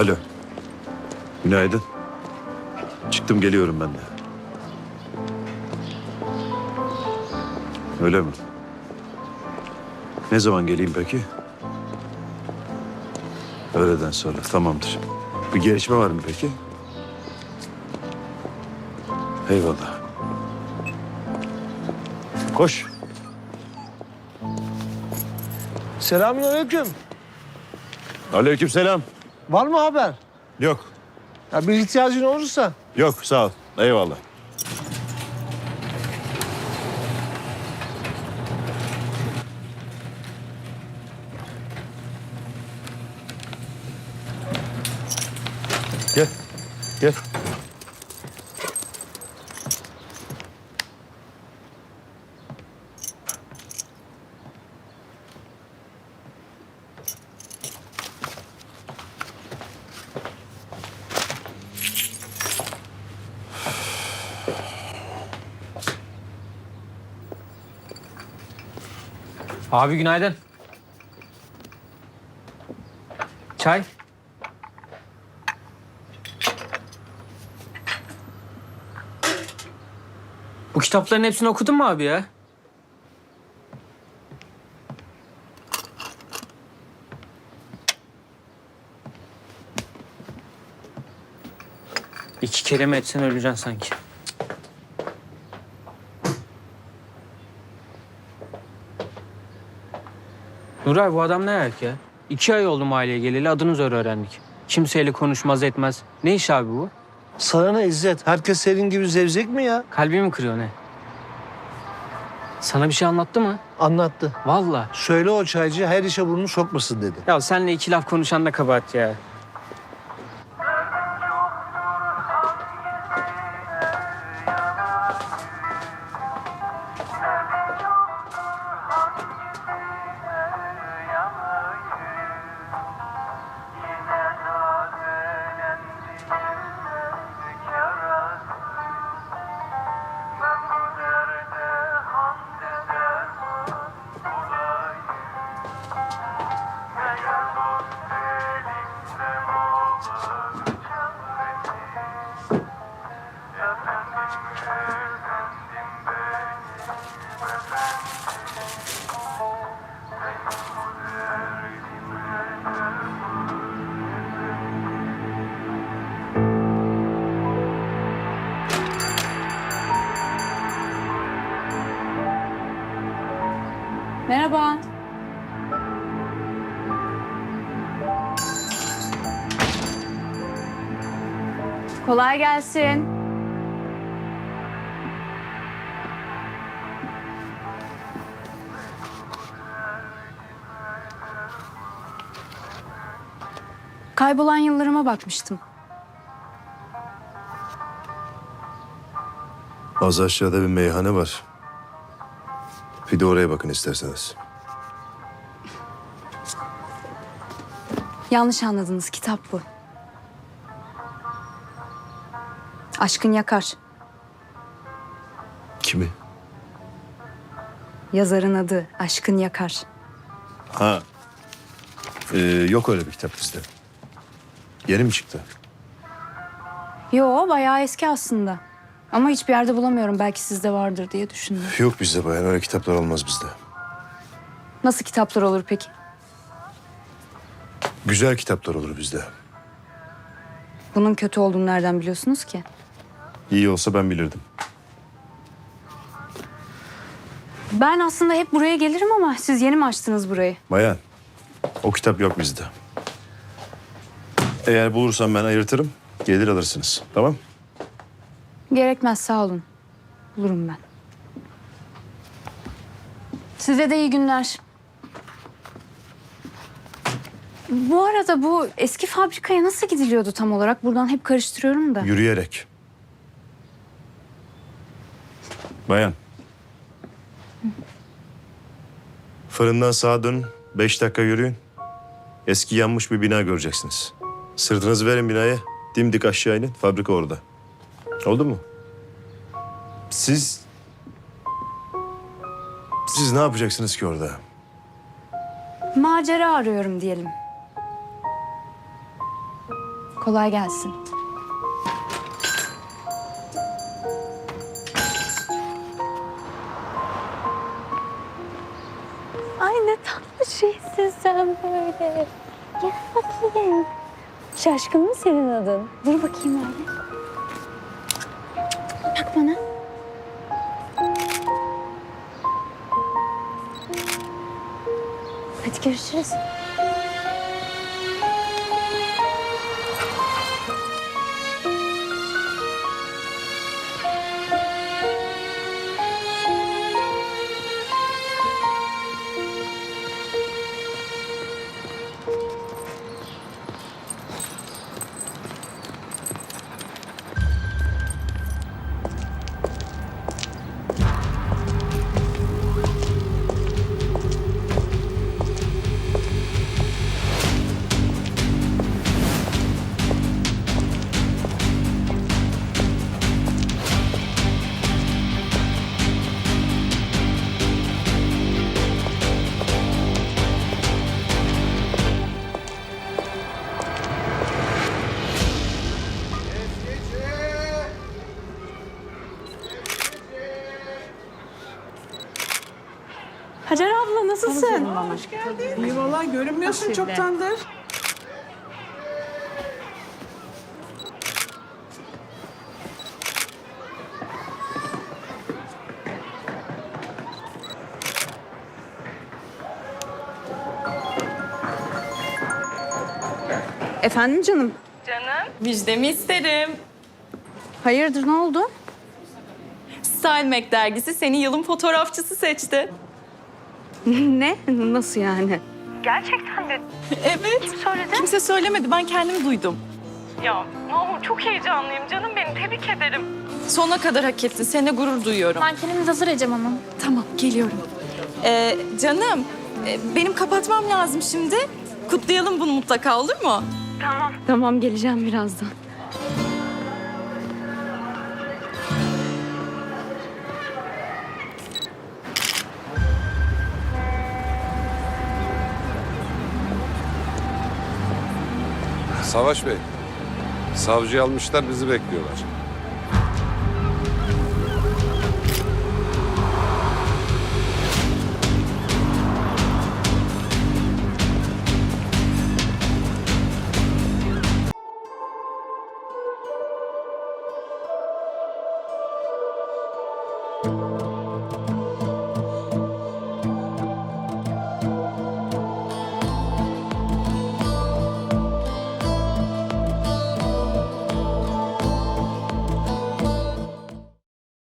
Alo. Günaydın. Çıktım geliyorum ben de. Öyle mi? Ne zaman geleyim peki? Öğleden sonra tamamdır. Bir gelişme var mı peki? Eyvallah. Koş. Selamünaleyküm. Aleykümselam. Var mı haber? Yok. Ya bir ihtiyacın olursa. Yok sağ ol. Eyvallah. Gel. Gel. Abi günaydın. Çay. Bu kitapların hepsini okudun mu abi ya? İki kelime etsen öleceksin sanki. Nuray bu adam ne ayak ya? İki ay oldu mahalleye geleli adını zor öğrendik. Kimseyle konuşmaz etmez. Ne iş abi bu? Sana ne İzzet? Herkes senin gibi zevzek mi ya? Kalbimi kırıyor ne? Sana bir şey anlattı mı? Anlattı. Vallahi. Söyle o çaycı her işe burnunu sokmasın dedi. Ya senle iki laf konuşan da kabahat ya. Merhaba. Kolay gelsin. Kaybolan yıllarıma bakmıştım. Az aşağıda bir meyhane var. Bir de oraya bakın isterseniz. Yanlış anladınız kitap bu. Aşkın Yakar. Kimi? Yazarın adı Aşkın Yakar. Ha. Ee, yok öyle bir kitap bizde. Yeni mi çıktı? Yo bayağı eski aslında. Ama hiçbir yerde bulamıyorum. Belki sizde vardır diye düşündüm. Yok bizde bayan. Öyle kitaplar olmaz bizde. Nasıl kitaplar olur peki? Güzel kitaplar olur bizde. Bunun kötü olduğunu nereden biliyorsunuz ki? İyi olsa ben bilirdim. Ben aslında hep buraya gelirim ama siz yeni mi açtınız burayı? Bayan, o kitap yok bizde. Eğer bulursam ben ayırtırım, gelir alırsınız. Tamam? Gerekmez sağ olun. Bulurum ben. Size de iyi günler. Bu arada bu eski fabrikaya nasıl gidiliyordu tam olarak? Buradan hep karıştırıyorum da. Yürüyerek. Bayan. Fırından sağa dönün. Beş dakika yürüyün. Eski yanmış bir bina göreceksiniz. Sırtınızı verin binaya. Dimdik aşağı inin. Fabrika orada. Oldu mu? Siz... Siz ne yapacaksınız ki orada? Macera arıyorum diyelim. Kolay gelsin. Ay ne tatlı şeysin sen böyle. Gel bakayım. Şaşkın mı senin adın? Dur bakayım öyle. Bak bana. Hadi görüşürüz. Hacer abla nasılsın? İyi vallahi görünmüyorsun çoktandır. Efendim canım. Müjdemi isterim. Hayırdır ne oldu? Style Mac dergisi seni yılın fotoğrafçısı seçti. ne? Nasıl yani? Evet. Kim söyledi? Kimse söylemedi. Ben kendim duydum. Ya Mahmut çok heyecanlıyım canım benim. Tebrik ederim. Sona kadar hak ettin. Seninle gurur duyuyorum. Mankenimiz hazır Ecem Hanım. Tamam geliyorum. Ee, canım e, benim kapatmam lazım şimdi. Kutlayalım bunu mutlaka olur mu? Tamam geleceğim birazdan. Savaş Bey, savcı almışlar bizi bekliyorlar.